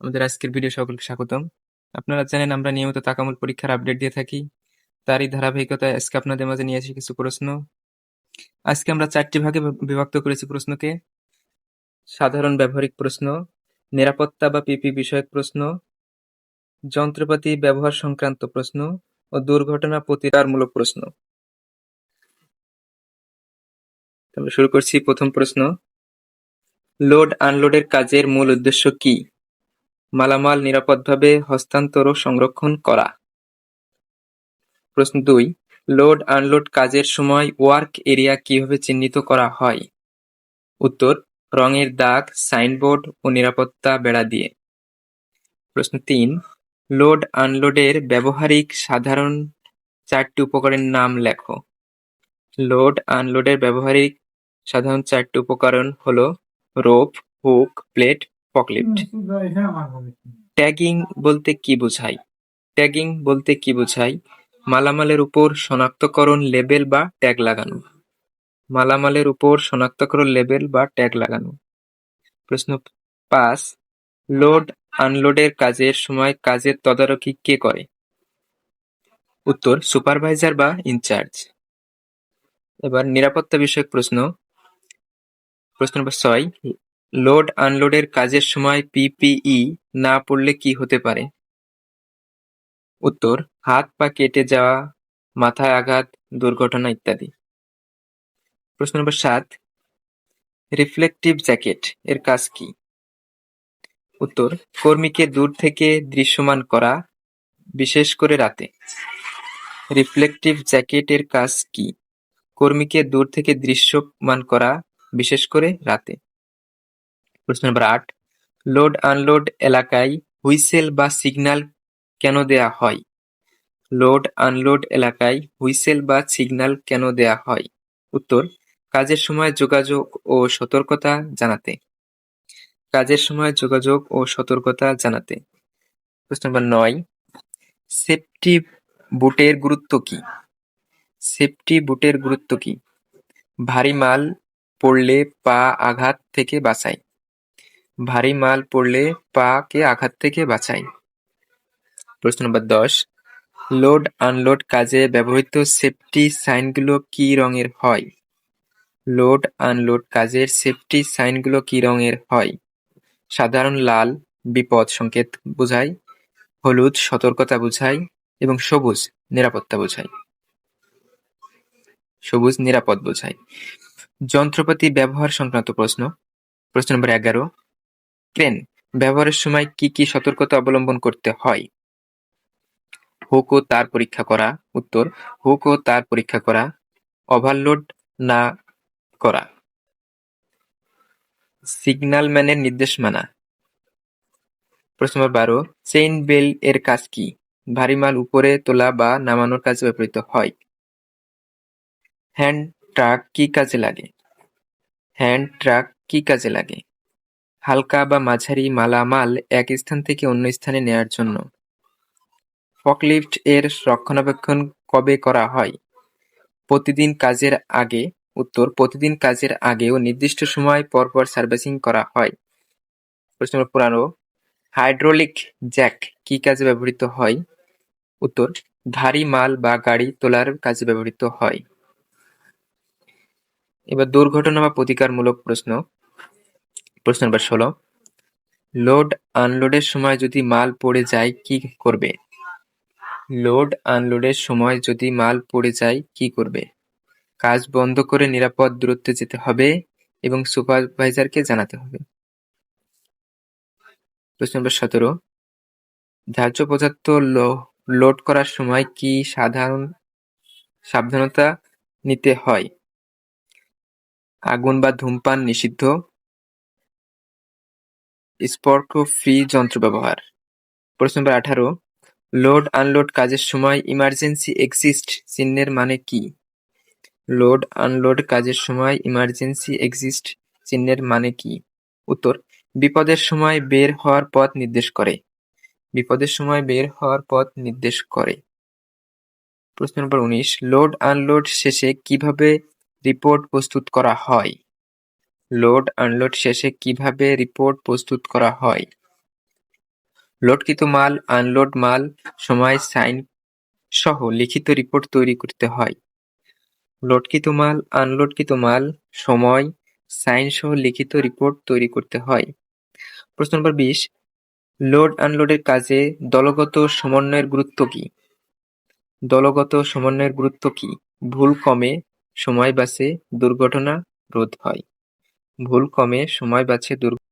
আমাদের আজকের ভিডিও সকলকে স্বাগতম। আপনারা জানেন আমরা নিয়মিত তাকামুল পরীক্ষার আপডেট দিয়ে থাকি। তারই ধারাবাহিকতায় আজকে আপনাদের মাঝে নিয়ে আসি কিছু প্রশ্ন। আজকে আমরা চারটি ভাগে বিভক্ত করেছি প্রশ্নকে। সাধারণ ব্যবহারিক প্রশ্ন, নিরাপত্তা বা পিপি বিষয়ক প্রশ্ন, যন্ত্রপাতি ব্যবহার সংক্রান্ত প্রশ্ন ও দুর্ঘটনা প্রতিকারমূলক প্রশ্ন। আমরা শুরু করছি প্রথম প্রশ্ন। লোড আনলোডের কাজের মূল উদ্দেশ্য কি? মালামাল নিরাপদভাবে হস্তান্তর ও সংরক্ষণ করা। প্রশ্ন দুই, লোড আনলোড কাজের সময় ওয়ার্ক এরিয়া কীভাবে চিহ্নিত করা হয়? উত্তর, রঙের দাগ, সাইনবোর্ড ও নিরাপত্তা বেড়া দিয়ে। প্রশ্ন তিন, লোড আনলোডের ব্যবহারিক সাধারণ চারটি উপকরণের নাম লেখো। লোড আনলোডের ব্যবহারিক সাধারণ চারটি উপকরণ হলো rope, hook, plate forklift tagging বলতে কি বোঝায়? ট্যাগিং বলতে কি বোঝায়? মালামালের উপর শনাক্তকরণ লেবেল বা ট্যাগ লাগানো। মালামালের উপর শনাক্তকরণ লেবেল বা ট্যাগ লাগানো। প্রশ্ন পাঁচ লোড আনলোডের কাজের সময় কাজের তদারকি কে করে? উত্তর সুপারভাইজার বা ইনচার্জ এবার নিরাপত্তা বিষয়ক প্রশ্ন। প্রশ্ন নম্বর ছয় লোড আনলোডের কাজের সময় পিপিই না পড়লে কি হতে পারে? উত্তর, হাত পা কেটে যাওয়া, মাথায় আঘাত, দুর্ঘটনা ইত্যাদি। প্রশ্ন নম্বর সাত, রিফ্লেকটিভ জ্যাকেট এর কাজ কি? উত্তর, কর্মীকে দূর থেকে দৃশ্যমান করা, বিশেষ করে রাতে। রিফ্লেকটিভ জ্যাকেট এর কাজ কি? কর্মীকে দূর থেকে দৃশ্যমান করা, বিশেষ করে রাতে। প্রশ্ন নম্বর আট লোড আনলোড এলাকায় হুইসেল বা সিগন্যাল কেন দেয়া হয়? লোড আনলোড এলাকায় হুইসেল বা সিগন্যাল কেন দেয়া হয়? উত্তর, কাজের সময় যোগাযোগ ও সতর্কতা জানাতে। কাজের সময় যোগাযোগ ও সতর্কতা জানাতে। প্রশ্ন নম্বর নয় সেফটি বুটের গুরুত্ব কি? সেফটি বুটের গুরুত্ব কি? ভারী মাল পড়লে পা আঘাত থেকে বাঁচায়। ভারী মাল পড়লে পা-কে আঘাত থেকে বাঁচায় প্রশ্ন নম্বর দশ, লোড আনলোড কাজে ব্যবহৃত সেফটি সাইনগুলো কি রঙের হয়? লোড আনলোড কাজের সেফটি সাইনগুলো কি রঙের হয়? সাধারণ লাল, বিপদ সংকেত বোঝায় হলুদ সতর্কতা বোঝায় এবং সবুজ নিরাপত্তা বোঝায় সবুজ নিরাপদ বোঝায় যন্ত্রপাতি ব্যবহার সংক্রান্ত প্রশ্ন। প্রশ্ন নম্বর এগারো ক্রেন ব্যবহারের সময় কি কি সতর্কতা অবলম্বন করতে হয়? হুক ও তার পরীক্ষা করা, উত্তর, হুক ও তার পরীক্ষা করা ওভারলোড না করা। সিগন্যালম্যানের নির্দেশ মানা। প্রশ্ন নম্বর বারো চেইন বেল এর কাজ কি? ভারী মাল উপরে তোলা বা নামানোর কাজে ব্যবহৃত হয়। হ্যান্ড ট্রাক কি কাজে লাগে? হ্যান্ড ট্রাক কি কাজে লাগে? হালকা বা মাঝারি মালামাল এক স্থান থেকে অন্য স্থানে নেয়ার জন্য। ফকলিফট এর রক্ষণাবেক্ষণ কবে করা হয়? প্রতিদিন কাজের আগে, উত্তর, প্রতিদিন কাজের আগে ও নির্দিষ্ট সময় পরপর সার্ভিসিং করা হয়। প্রশ্ন নম্বর পনেরো, হাইড্রোলিক জ্যাক কি কাজে ব্যবহৃত হয়? উত্তর, ভারী মাল বা গাড়ি তোলার কাজে ব্যবহৃত হয়। এবার দুর্ঘটনা বা প্রতিকারমূলক প্রশ্ন। প্রশ্ন নম্বর ষোলো। লোড আনলোডের সময় যদি মাল পড়ে যায়, কি করবে? লোড আনলোডের সময় যদি মাল পড়ে যায়, কি করবে? কাজ বন্ধ করে নিরাপদ দূরত্বে যেতে হবে এবং সুপারভাইজারকে জানাতে হবে। প্রশ্ন নম্বর সতেরো। ধার্য পদার্থ লোড করার সময় কি সাধারণ সাবধানতা নিতে হয়? আগুন বা ধূমপান নিষিদ্ধ। স্পর্ক, ফ্রি যন্ত্র ব্যবহার। প্রশ্ন নম্বর আঠারো, লোড আনলোড কাজের সময় ইমার্জেন্সি এক্সিস্ট চিহ্নের মানে কি? লোড আনলোড কাজের সময় ইমার্জেন্সি এক্সিস্ট চিহ্নের মানে কি? উত্তর, বিপদের সময় বের হওয়ার পথ নির্দেশ করে। বিপদের সময় বের হওয়ার পথ নির্দেশ করে। প্রশ্ন নম্বর উনিশ, লোড আনলোড শেষে কীভাবে রিপোর্ট প্রস্তুত করা হয়? লোড আনলোড শেষে কীভাবে রিপোর্ট প্রস্তুত করা হয়? লোডকৃত মাল, আনলোড মাল, সময়, সাইন সহ লিখিত রিপোর্ট তৈরি করতে হয়। লোডকৃত মাল, আনলোডকৃত মাল, সময়, সাইন সহ লিখিত রিপোর্ট তৈরি করতে হয়। প্রশ্ন নম্বর বিশ, লোড আনলোডের কাজে দলগত সমন্বয়ের গুরুত্ব কি? দলগত সমন্বয়ের গুরুত্ব কি? ভুল কমে সময় বাঁচে দুর্ঘটনা রোধ হয়। ভুল কমে সময় বাঁচে দুর্ঘটনা